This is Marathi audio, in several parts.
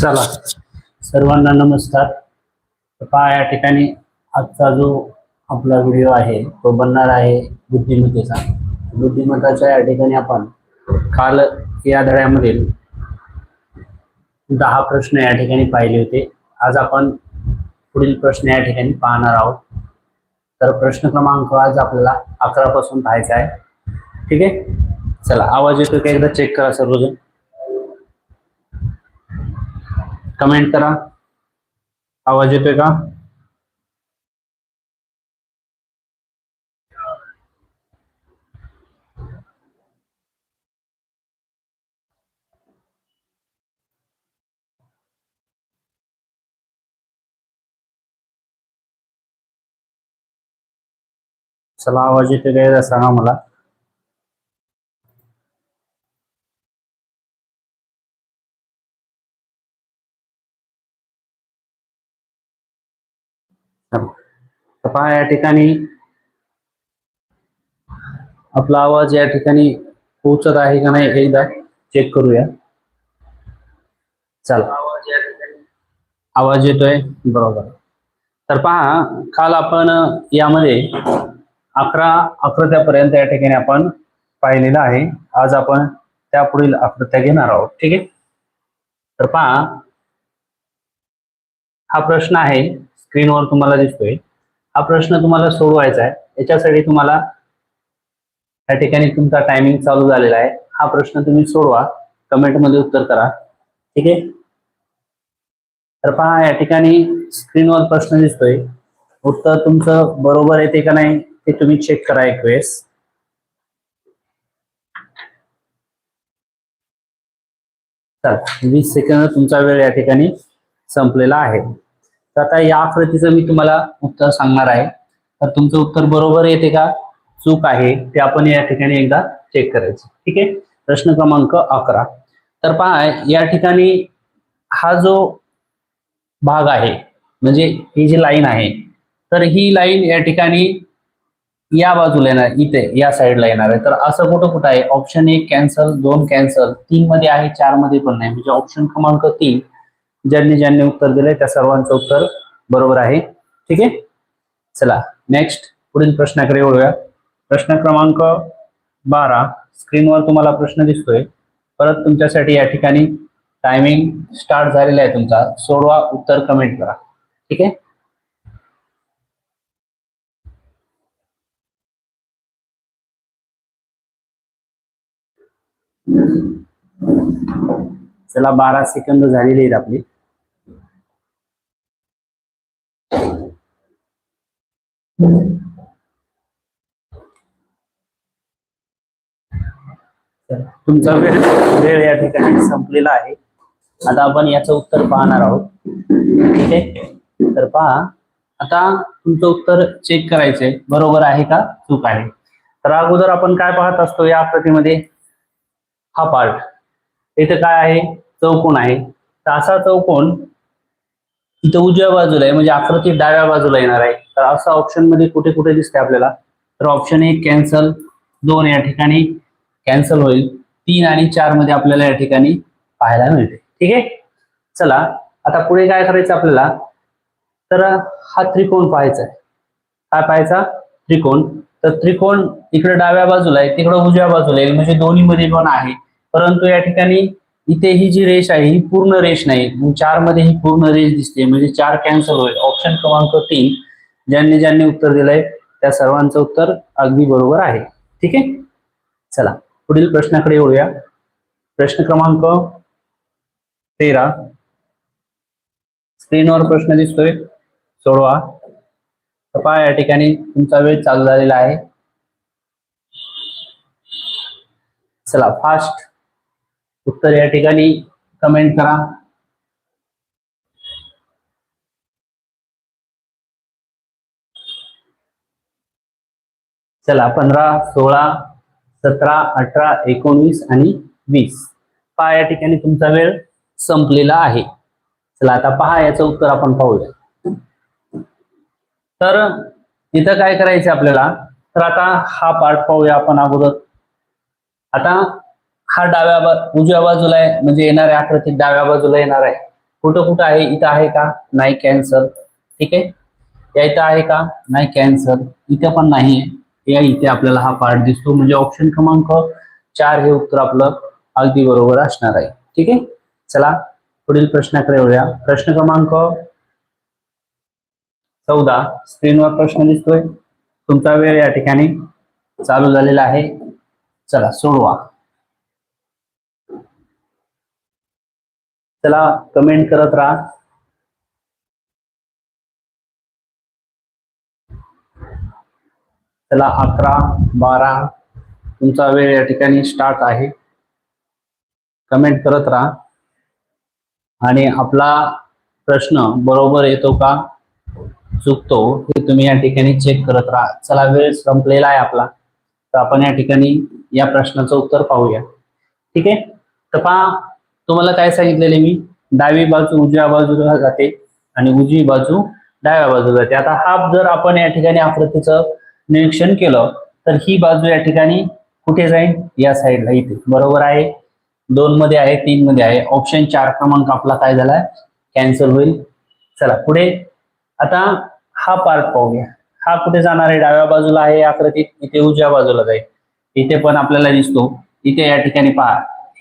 चला. सर्वांना नमस्कार. पहा या ठिकाणी आजचा जो आपला व्हिडिओ आहे तो बनणार आहे बुद्धिमत्तेचा. बुद्धिमत्ताच्या या ठिकाणी आपण काल या धड्यामधील दहा प्रश्न या ठिकाणी पाहिले होते. आज आपण पुढील प्रश्न या ठिकाणी पाहणार आहोत. तर प्रश्न क्रमांक आज आपल्याला अकरा पासून पाहायचा आहे. ठीक आहे? चला आवाज येतो का एकदा चेक करा सर्वजण. कमेंट करा. आवाज येतोय का? चला आवाज येतोय का? सांगा मला तर पहा या ठिकाणी आपला आवाज या ठिकाणी पोहोचत आहे का नाही एकदा चेक करूया. चला. आवाज येतोय? बरोबर. तर पहा काल आपण यामध्ये अकरा आकृत्यापर्यंत या ठिकाणी आपण पाहिलेलं आहे. आज आपण त्या पुढील आकृत्या घेणार आहोत. ठीक आहे? तर पहा हा प्रश्न आहे स्क्रीनवर तुम्हाला दिसतोय. हा प्रश्न तुम्हाला सोडवायचा आहे. याच्यासाठी तुम्हाला या ठिकाणी तुमचा टायमिंग चालू झालेला आहे. हा प्रश्न तुम्ही सोडवा. कमेंटमध्ये उत्तर करा. ठीक आहे? तर पहा या ठिकाणी स्क्रीनवर प्रश्न दिसतोय. उत्तर तुमचं बरोबर येते का नाही ते तुम्ही चेक करा एक वेळेस. वीस सेकंद तुमचा वेळ या ठिकाणी संपलेला आहे. तर आता या आकृतीचं मी तुम्हाला उत्तर सांगणार आहे. तर तुमचं उत्तर बरोबर येते का? चूक आहे. ते आपण या ठिकाणी एकदा चेक करायचं. ठीक आहे? प्रश्न क्रमांक अकरा. तर पहा या ठिकाणी हा जो भाग आहे म्हणजे ही जी लाईन आहे तर ही लाईन या ठिकाणी या बाजूला येणार इथे या साईडला येणार आहे. तर असं कुठं कुठं आहे? ऑप्शन एक कॅन्सल दोन कॅन्सल तीन मध्ये आहे चारमध्ये पण नाही. म्हणजे ऑप्शन क्रमांक तीन. ज्यांनी ज्यांनी उत्तर दिलंय त्या सर्वांचं उत्तर बरोबर आहे. ठीक आहे? चला नेक्स्ट पुढील प्रश्नाकडे वळूया. प्रश्न क्रमांक बारा. स्क्रीनवर तुम्हाला प्रश्न दिसतोय. परत तुमच्यासाठी या ठिकाणी टायमिंग स्टार्ट झालेला आहे तुमचा. सोडवा उत्तर कमेंट करा. ठीक आहे? चला बारा सेकंद झालेली आहेत आपली. तुमचा वेळ वेळ या ठिकाणी संपलेला आहे. आता आपण याचं उत्तर पाहणार आहोत. ठीक आहे? तर पहा आता तुमचं उत्तर चेक करायचंय. बरोबर आहे का? चूक आहे. तर अगोदर आपण काय पाहत असतो या आकृतीमध्ये हा पार्ट इथे काय आहे? चौकोन आहे. तर असा चौकोन इथं उजव्या बाजूला आहे म्हणजे आकृती डाव्या बाजूला येणार आहे. तर असं ऑप्शनमध्ये कुठे कुठे दिसते आपल्याला? तर ऑप्शन एक कॅन्सल दोन या ठिकाणी कॅन्सल होईल. तीन आणि चारमध्ये आपल्याला या ठिकाणी पाहायला मिळते. ठीक आहे? चला आता पुढे काय करायचं आपल्याला? तर हा त्रिकोण पाहायचा आहे. काय पाहायचा? त्रिकोण. तर त्रिकोण इकडे डाव्या बाजूला आहे तिकडे उजव्या बाजूला येईल म्हणजे दोन्ही मध्ये पण आहे. परंतु या ठिकाणी इथे ही जी रेष आहे ही पूर्ण रेष नाही. चारमध्ये ही पूर्ण रेष दिसते. म्हणजे चार कॅन्सल होईल. ऑप्शन क्रमांक तीन ज्यांनी ज्यांनी उत्तर दिलंय त्या सर्वांचं उत्तर अगदी बरोबर आहे. ठीक आहे? चला पुढील प्रश्नाकडे येऊया. प्रश्न क्रमांक तेरा. स्क्रीनवर प्रश्न दिसतोय. सोडवा. तपा या ठिकाणी तुमचा वेळ चालू झालेला आहे. चला फास्ट उत्तर या ठिकाणी कमेंट करा. चला पंधरा सोळा सतरा अठरा एकोणवीस आणि वीस. पहा या ठिकाणी तुमचा वेळ संपलेला आहे. चला आता पहा याचं उत्तर आपण पाहूया. तर इथं काय करायचं आपल्याला? तर आता हा पार्ट पाहूया आपण अगोदर. आता हा डाव्या बा उजव्या बाजूला आहे म्हणजे येणार आहे येणाऱ्या ते डाव्या बाजूला येणार आहे. कुठं कुठं आहे? इथं आहे का? नाही कॅन्सर ठीक आहे? या इथं आहे का? नाही कॅन्सर इथं पण नाही या इथे आपल्याला हा पार्ट दिसतो. म्हणजे ऑप्शन क्रमांक चार हे उत्तर आपलं अगदी बरोबर असणार आहे. ठीक आहे? चला पुढील प्रश्नाकडे येऊया प्रश्न क्रमांक चौदा. स्क्रीनवर प्रश्न दिसतोय. तुमचा वेळ या ठिकाणी चालू झालेला आहे. चला सोडवा. चला कमेंट करत राहा. चला अकरा बारा तुमचा वेळ या ठिकाणी स्टार्ट आहे. कमेंट करत राहा. आणि आपला प्रश्न बरोबर येतो का? चुकतो. हे तुम्ही या ठिकाणी चेक करत राहा. चला वेळ संपलेला आहे आपला. तर आपण या ठिकाणी या प्रश्नाचं उत्तर पाहूया. ठीक आहे? तर पहा तुम्हाला काय सांगितलेले मी? डावी बाजू उजव्या बाजूला जाते आणि उजवी बाजू डाव्या बाजूला जाते. आता हा जर आपण या ठिकाणी आकृतीचं निरीक्षण केलं तर ही बाजू या ठिकाणी कुठे जाईल? या साईडला इथे. बरोबर आहे? दोन मध्ये आहे तीन मध्ये आहे. ऑप्शन चार क्रमांक आपला काय झालाय? कॅन्सल होईल. चला पुढे. आता हा पार्ट पाहूया. हा कुठे जाणार आहे? डाव्या बाजूला आहे आकृतीत. इथे उजव्या बाजूला जाईल. इथे पण आपल्याला दिसतो. इथे या ठिकाणी पहा.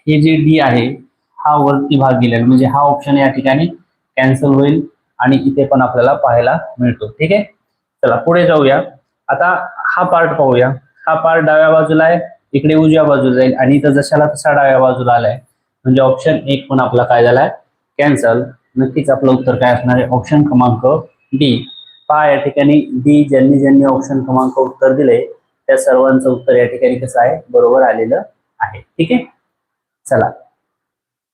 हे जे डी आहे हा वरती भाग गेलेला म्हणजे हा ऑप्शन या ठिकाणी कॅन्सल होईल आणि इथे पण आपल्याला पाहायला मिळतो. ठीक आहे? चला पुढे जाऊया. आता हा पार्ट पाहूया. हा पार्ट डाव्या बाजूला आहे इकडे उजव्या बाजूला जाईल आणि इथं जशाला तसा डाव्या बाजूला आलाय. म्हणजे ऑप्शन एक पण आपला काय झालाय? कॅन्सल नक्कीच आपलं उत्तर काय असणार आहे? ऑप्शन क्रमांक डी पहा या ठिकाणी डी ज्यांनी ज्यांनी ऑप्शन क्रमांक उत्तर दिले त्या सर्वांचं उत्तर या ठिकाणी कसं आहे? बरोबर आलेलं आहे. ठीक आहे? चला.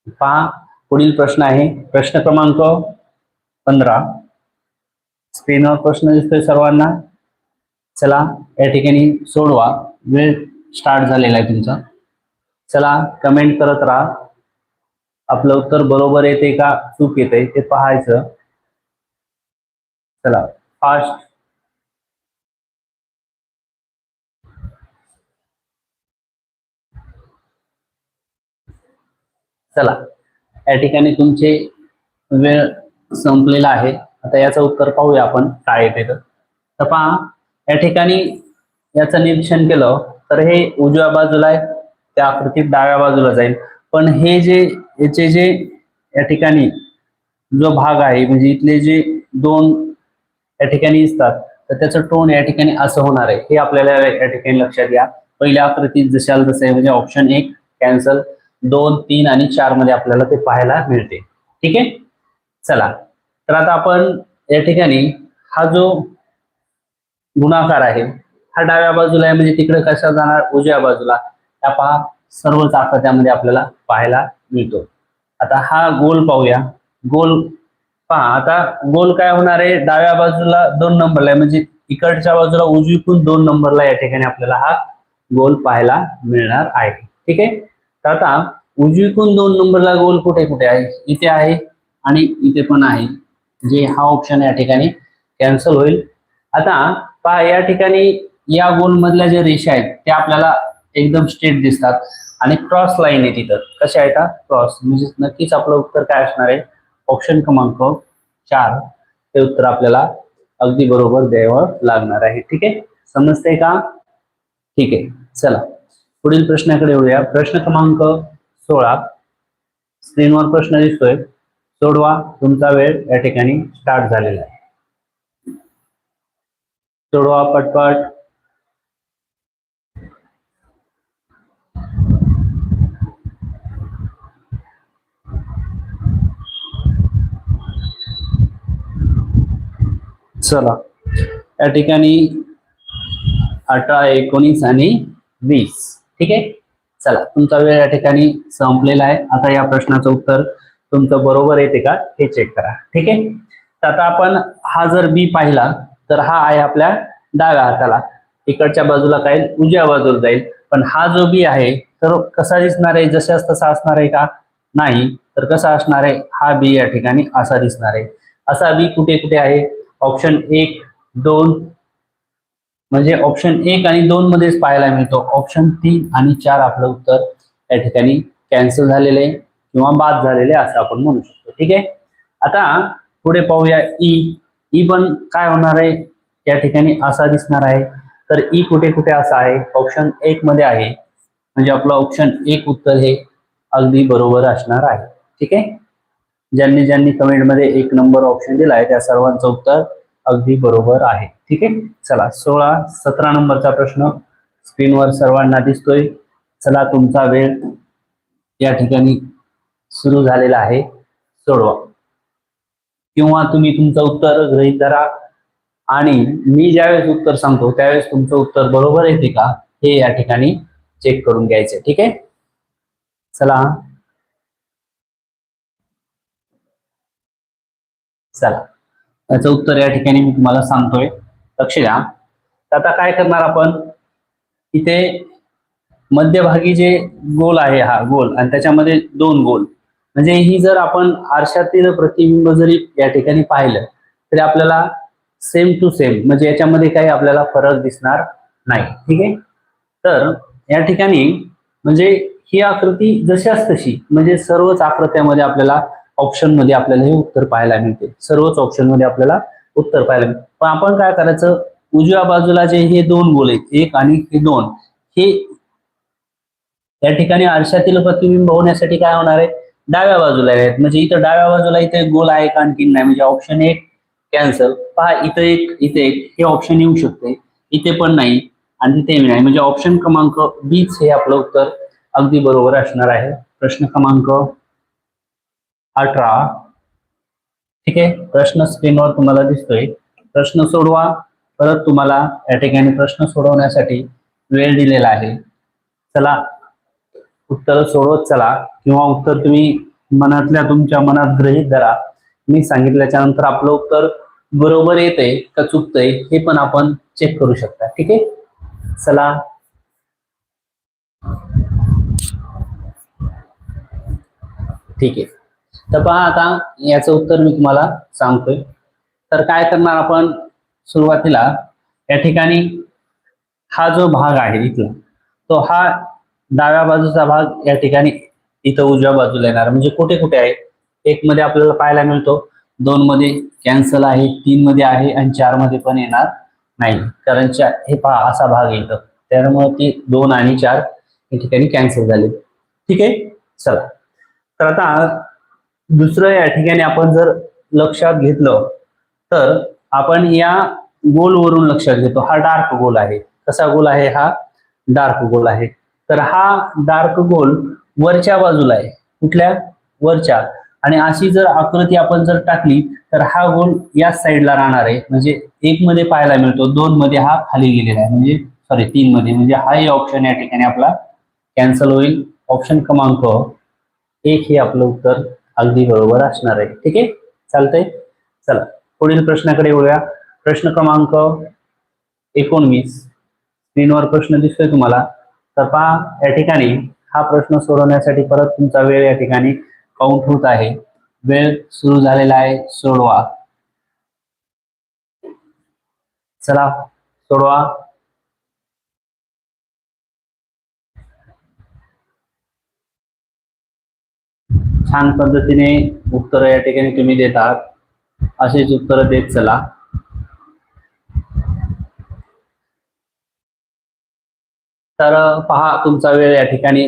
पहा पुढील प्रश्न आहे. प्रश्न क्रमांक पंधरा. स्क्रीनवर प्रश्न दिसतोय सर्वांना. चला या ठिकाणी सोडवा. वेळ स्टार्ट झालेला आहे तुमचा. चला कमेंट करत राहा. आपलं उत्तर बरोबर येते का? चूक येते. ते पाहायचं. चला फास्ट चला या ठिकाणी तुमचे वेळ संपलेला आहे. आता याचं उत्तर पाहूया आपण काय येते तर. तर पहा या ठिकाणी याचं निरीक्षण केलं तर हे उजव्या बाजूला आहे त्या आकृतीत डाव्या बाजूला जाईल. पण हे जे याचे जे या ठिकाणी जो भाग आहे म्हणजे इथले जे दोन या ठिकाणी दिसतात तर त्याचं टोन या ठिकाणी असं होणार आहे. हे आपल्याला या ठिकाणी लक्षात घ्या. पहिल्या आकृतीत जशाल तसं आहे म्हणजे ऑप्शन एक कॅन्सल दोन तीन आणि चारमध्ये आपल्याला ते पाहायला मिळते. ठीक आहे? चला. तर आता आपण या ठिकाणी हा जो गुणाकार आहे हा डाव्या बाजूला आहे म्हणजे तिकडे कशा जाणार? उजव्या बाजूला. त्या पहा सर्वच आकृत्यामध्ये आपल्याला पाहायला मिळतो. आता हा गोल पाहूया. गोल पहा आता गोल काय होणार आहे? डाव्या बाजूला दोन नंबरला आहे म्हणजे इकडच्या बाजूला उजवीकून दोन नंबरला या ठिकाणी आपल्याला हा गोल पाहायला मिळणार आहे. ठीक आहे? तर आता उजवीकून दोन नंबरला गोल कुठे कुठे आहे? इथे आहे आणि इथे पण आहे. जे हा ऑप्शन या ठिकाणी कॅन्सल होईल. आता पहा या ठिकाणी या गोल मधल्या ज्या रेषा आहेत त्या आपल्याला एकदम स्ट्रेट दिसतात. आणि क्रॉस लाईन आहे तिथं. कशा आहेत क्रॉस म्हणजे नक्कीच आपलं उत्तर काय असणार आहे? ऑप्शन क्रमांक चार. हे उत्तर आपल्याला अगदी बरोबर द्यावं लागणार आहे. ठीक आहे? समजते का? ठीक आहे. चला. पुढील प्रश्नाकडे येऊया. प्रश्न क्रमांक सोळा. स्क्रीनवर प्रश्न दिसतोय. सोडवा. तुमचा वेळ या ठिकाणी स्टार्ट झालेला आहे. सोडवा पटपट. चला. या ठिकाणी अठरा एकोणीस आणि वीस. ठीक आहे? चला तुमचा वेळ या ठिकाणी संपलेला आहे. आता या प्रश्नाचं उत्तर तुमचं बरोबर येते का? हे चेक करा. ठीक आहे? तर आता आपण हा जर बी पाहिला तर हा आहे आपल्या डाव्या हाताला. इकडच्या बाजूला काय उजव्या बाजूला जाईल. पण हा जो बी आहे तर कसा दिसणार आहे? जशाच तसा असणार आहे का? नाही. तर कसा असणार आहे? हा बी या ठिकाणी असा दिसणार आहे. असा बी कुठे कुठे आहे? ऑप्शन एक दोन म्हणजे ऑप्शन एक आणि दोन मध्येच पाहायला मिळतो. ऑप्शन तीन आणि चार आपलं उत्तर या ठिकाणी कॅन्सल झालेले किंवा बाद झालेले असं आपण म्हणू शकतो. ठीक आहे? आता पुढे पाहूया ई ई पण काय होणार आहे? या ठिकाणी असा दिसणार आहे. तर ई कुठे कुठे असा आहे? ऑप्शन एक मध्ये आहे. म्हणजे आपलं ऑप्शन एक उत्तर हे अगदी बरोबर असणार आहे. ठीक आहे? ज्यांनी ज्यांनी कमेंटमध्ये एक नंबर ऑप्शन दिला आहे त्या सर्वांचं उत्तर अगदी बरोबर आहे. ठीक आहे? चला सोळा सतरा नंबरचा प्रश्न स्क्रीनवर सर्वांना दिसतोय. चला तुमचा वेळ या ठिकाणी सुरू झालेला आहे. सोडवा. किंवा तुम्ही तुमचं उत्तर गृहीत धरा. आणि मी ज्यावेळेस उत्तर सांगतो त्यावेळेस तुमचं उत्तर बरोबर येते का हे या ठिकाणी चेक करून घ्यायचे ठीक आहे? चला. चला. याचं उत्तर या ठिकाणी मी तुम्हाला सांगतोय. लक्ष द्या. तर आता काय करणार आपण? इथे मध्यभागी जे गोल आहे हा गोल आणि त्याच्यामध्ये दोन गोल. म्हणजे ही जर आपण आरशातील प्रतिबिंब जरी या ठिकाणी पाहिलं तरी आपल्याला सेम टू सेम म्हणजे याच्यामध्ये काही आपल्याला फरक दिसणार नाही. ठीक आहे? तर या ठिकाणी म्हणजे ही आकृती जशाच तशी म्हणजे सर्वच आकृत्यामध्ये आपल्याला ऑप्शनमध्ये आपल्याला हे उत्तर पाहायला मिळते. सर्वच ऑप्शनमध्ये आपल्याला उत्तर पाहायला मिळते. पण आपण काय करायचं? उजव्या बाजूला जे हे दोन गोल आहेत एक आणि हे दोन हे या ठिकाणी आरशातील प्रतिबिंब होण्यासाठी काय होणार आहे? डाव्या बाजूला आहेत. म्हणजे इथं डाव्या बाजूला इथे गोल आहे का आणखीन नाही? म्हणजे ऑप्शन एक कॅन्सल पहा इथं एक इथे एक हे ऑप्शन येऊ शकते. इथे पण नाही आणि तिथे नाही. म्हणजे ऑप्शन क्रमांक बीच हे आपलं उत्तर अगदी बरोबर असणार आहे. प्रश्न क्रमांक अठरा. ठीक आहे? प्रश्न स्क्रीनवर तुम्हाला दिसतोय. प्रश्न सोडवा. परत तुम्हाला या ठिकाणी प्रश्न सोडवण्यासाठी वेळ दिलेला आहे. चला. उत्तर सोडवत चला. किंवा उत्तर तुम्ही मनातल्या तुमच्या मनात ग्रहित धरा. मी सांगितल्याच्या नंतर आपलं उत्तर बरोबर येतंय का चुकतंय हे पण आपण चेक करू शकता. ठीक आहे? चला. ठीक आहे. तर पहा आता याचं उत्तर मी तुम्हाला सांगतोय. तर काय करणार आपण सुरुवातीला? या ठिकाणी हा जो भाग आहे इथला तो हा डाव्या बाजूचा भाग या ठिकाणी इथं उजव्या बाजूला येणार. म्हणजे कुठे कुठे आहे? एक मध्ये आपल्याला पाहायला मिळतो. दोन मध्ये कॅन्सल आहे तीन मध्ये आहे आणि चारमध्ये पण येणार नाही. कारण चार हे पहा असा भाग येतो त्यामुळे ती दोन आणि चार या ठिकाणी कॅन्सल झाले. ठीक आहे? चला. तर आता दुसरं या ठिकाणी आपण जर लक्षात घेतलं तर आपण या गोलवरून लक्षात घेतो. हा डार्क गोल आहे. कसा गोल आहे? हा डार्क गोल आहे. तर हा डार्क गोल वरच्या बाजूला आहे. कुठल्या? वरच्या. आणि अशी जर आकृती आपण जर टाकली तर हा गोल या साईडला राहणार आहे. म्हणजे एक मध्ये पाहायला मिळतो दोन मध्ये हा खाली गेलेला आहे. म्हणजे सॉरी तीन मध्ये. म्हणजे हे ऑप्शन या ठिकाणी आपला कॅन्सल होईल. ऑप्शन क्रमांक एक हे आपलं उत्तर. अगदी बरोबर असणार आहे. ठीक आहे? चालतंय? चला पुढील प्रश्नाकडे येऊया प्रश्न क्रमांक एकोणवीस. स्क्रीनवर प्रश्न दिसतोय तुम्हाला. तर पहा या ठिकाणी हा प्रश्न सोडवण्यासाठी परत तुमचा वेळ या ठिकाणी काउंट होत आहे. वेळ सुरू झालेला आहे सोडवा. चला सोडवा. छान पद्धतीने उत्तर या ठिकाणी तुम्ही देत आहात अशीच उत्तरं देत चला. तर पहा तुमचा वेळ या ठिकाणी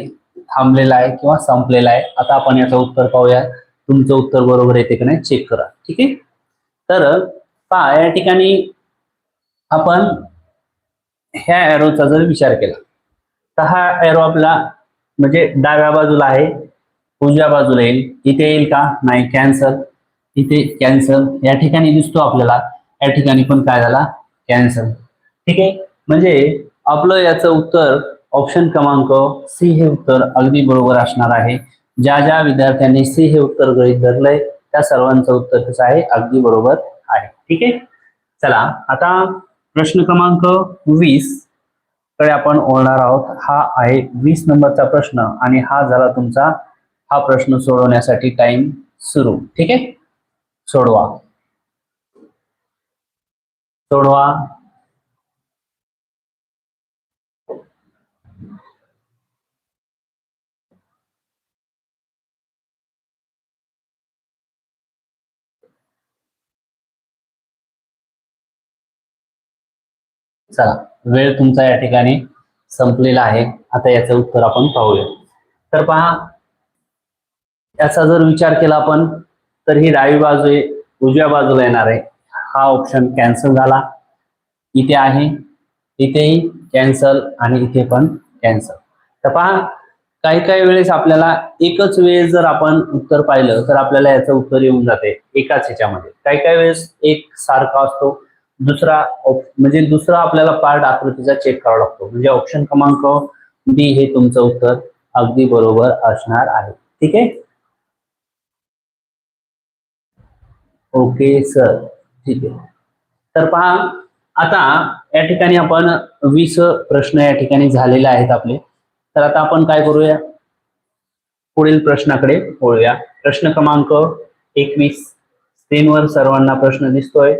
थांबलेला आहे किंवा संपलेला आहे. आता आपण याचं उत्तर पाहूया. तुमचं उत्तर बरोबर येते की नाही चेक करा. ठीक आहे? तर पहा या ठिकाणी आपण ह्या एरोचा जर विचार केला तर हा एरो आपला म्हणजे डाव्या बाजूला आहे. उजव्या बाजूला येईल. इथे येईल का? नाही कॅन्सल इथे कॅन्सल या ठिकाणी दिसतो आपल्याला. या ठिकाणी पण काय झाला? कॅन्सल ठीक आहे? म्हणजे आपलं याचं उत्तर ऑप्शन क्रमांक सी हे उत्तर अगदी बरोबर असणार आहे. ज्या ज्या विद्यार्थ्यांनी सी हे उत्तर गृहित धरलंय त्या सर्वांचं उत्तर कसं आहे? अगदी बरोबर आहे. ठीक आहे? चला आता प्रश्न क्रमांक वीसकडे आपण ओळणार आहोत. हा आहे वीस नंबरचा प्रश्न आणि हा झाला तुमचा हा प्रश्न सोडवण्यासाठी टाइम सुरू. ठीक आहे? सोडवा. सोडवा. चला वेळ तुमचा या ठिकाणी संपलेला आहे. आता याचं उत्तर आपण पाहूया. तर पहा याचा जर विचार केला आपण तर ही डावी बाजू आहे उजव्या बाजूला येणार आहे. हा ऑप्शन कॅन्सल झाला. इथे आहे इथेही कॅन्सल आणि इथे पण कॅन्सल तर पहा काही काही वेळेस आपल्याला एकच वेळेस जर आपण उत्तर पाहिलं तर आपल्याला याचं उत्तर येऊन जाते एकाच ह्याच्यामध्ये. काही काही वेळेस एक सारखा असतो दुसरा म्हणजे दुसरा आपल्याला पार्ट आकृतीचा चेक करावा लागतो. म्हणजे ऑप्शन क्रमांक बी हे तुमचं उत्तर अगदी बरोबर असणार आहे. ठीक आहे? ओके सर ठीक आहे. तर पहा आता या ठिकाणी आपण वीस प्रश्न या ठिकाणी झालेले आहेत आपले. तर आता आपण काय करूया? पुढील प्रश्नाकडे वळूया. प्रश्न क्रमांक एकवीस. स्क्रीनवर सर्वांना प्रश्न दिसतोय.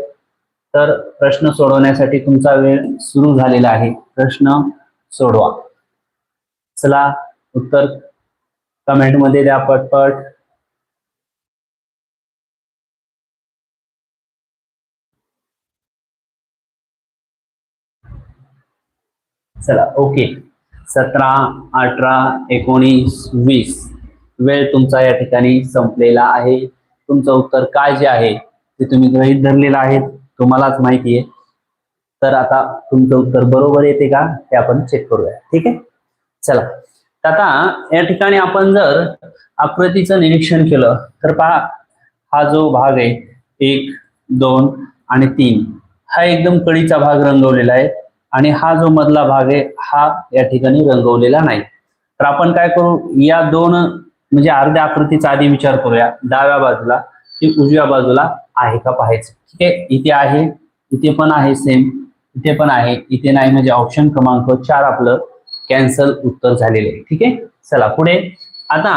तर प्रश्न सोडवण्यासाठी तुमचा वेळ सुरू झालेला आहे. प्रश्न सोडवा. चला उत्तर कमेंटमध्ये द्या पटपट. चला ओके. सतरा अठरा एकोणीस वीस. वेळ तुमचा या ठिकाणी संपलेला आहे. तुमचं उत्तर काय जे आहे ते तुम्ही गृहीत धरलेलं आहे. तुम्हालाच माहिती आहे. तर आता तुमचं उत्तर बरोबर येते का ते आपण चेक करूया. ठीक आहे? चला. आता या ठिकाणी आपण जर आकृतीचं निरीक्षण केलं तर पहा हा जो भाग आहे एक दोन आणि तीन हा एकदम कळीचा भाग रंगवलेला आहे. आणि हा जो मधला भाग आहे हा या ठिकाणी रंगवलेला नाही. तर आपण काय करू या दोन म्हणजे अर्ध्या आकृतीचा आधी विचार करूया. डाव्या बाजूला की उजव्या बाजूला आहे का पाहायचं? ठीक आहे? इथे आहे इथे पण आहे सेम इथे पण आहे इथे नाही म्हणजे ऑप्शन क्रमांक चार आपलं कॅन्सल उत्तर झालेले आहे. ठीक आहे? चला पुढे. आता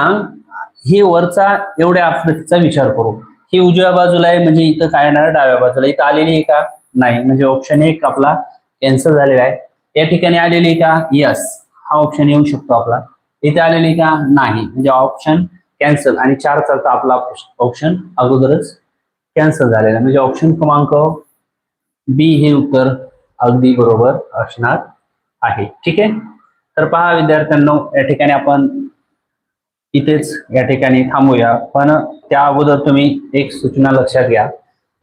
हे वरचा एवढ्या आकृतीचा विचार करू. ही उजव्या बाजूला आहे म्हणजे इथं काय येणार? डाव्या बाजूला. इथं आलेली आहे का? नाही. म्हणजे ऑप्शन एक आपला कॅन्सल झालेला आहे. या ठिकाणी आलेली का? यस हा ऑप्शन येऊ शकतो आपला. इथे आलेली का? नाही. म्हणजे ऑप्शन कॅन्सल आणि चार चालता आपला ऑप्शन अगोदरच कॅन्सल झालेला. आहे. म्हणजे ऑप्शन क्रमांक बी हे उत्तर अगदी बरोबर असणार आहे. ठीक आहे? तर पहा विद्यार्थ्यांना या ठिकाणी आपण इथेच या ठिकाणी थांबूया. पण त्या अगोदर तुम्ही एक सूचना लक्षात घ्या.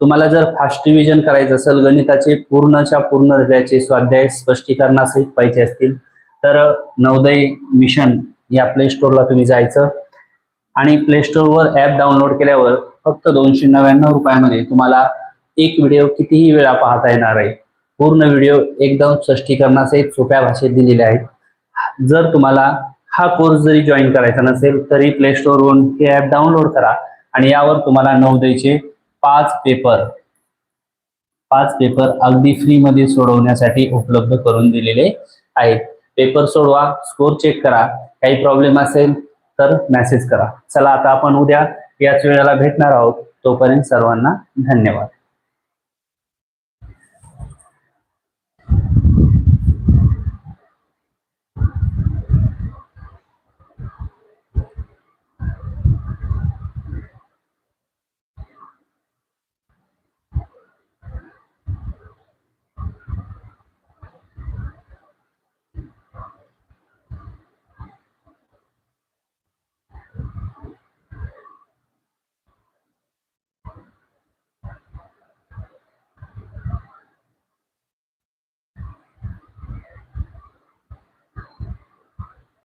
तुम्हाला जर फास्ट रिव्हिजन करायचं असेल गणिताचे पूर्णच्या पूर्ण हृदयाचे स्वाध्याय स्पष्टीकरणासहित पाहिजे असतील तर नवोदय मिशन या प्ले स्टोअरला तुम्ही जायचं. आणि प्ले स्टोअरवर ॲप डाउनलोड केल्यावर फक्त दोनशे नव्याण्णव रुपयामध्ये तुम्हाला एक व्हिडिओ कितीही वेळा पाहता येणार आहे. पूर्ण व्हिडिओ एकदम स्पष्टीकरणासहित सोप्या भाषेत दिलेले आहेत. जर तुम्हाला हा कोर्स जरी जॉईन करायचा नसेल तरी प्ले स्टोअरवरून हे ॲप डाउनलोड करा आणि यावर तुम्हाला नवोदयचे पाच पेपर पाच पेपर अगदी फ्रीमध्ये सोडवण्यासाठी उपलब्ध करून दिलेले आहेत. पेपर सोडवा स्कोर चेक करा काही प्रॉब्लेम असेल तर मेसेज करा. चला आता आपण उद्या याच वेळेला भेटणार आहोत. तोपर्यंत सर्वांना धन्यवाद.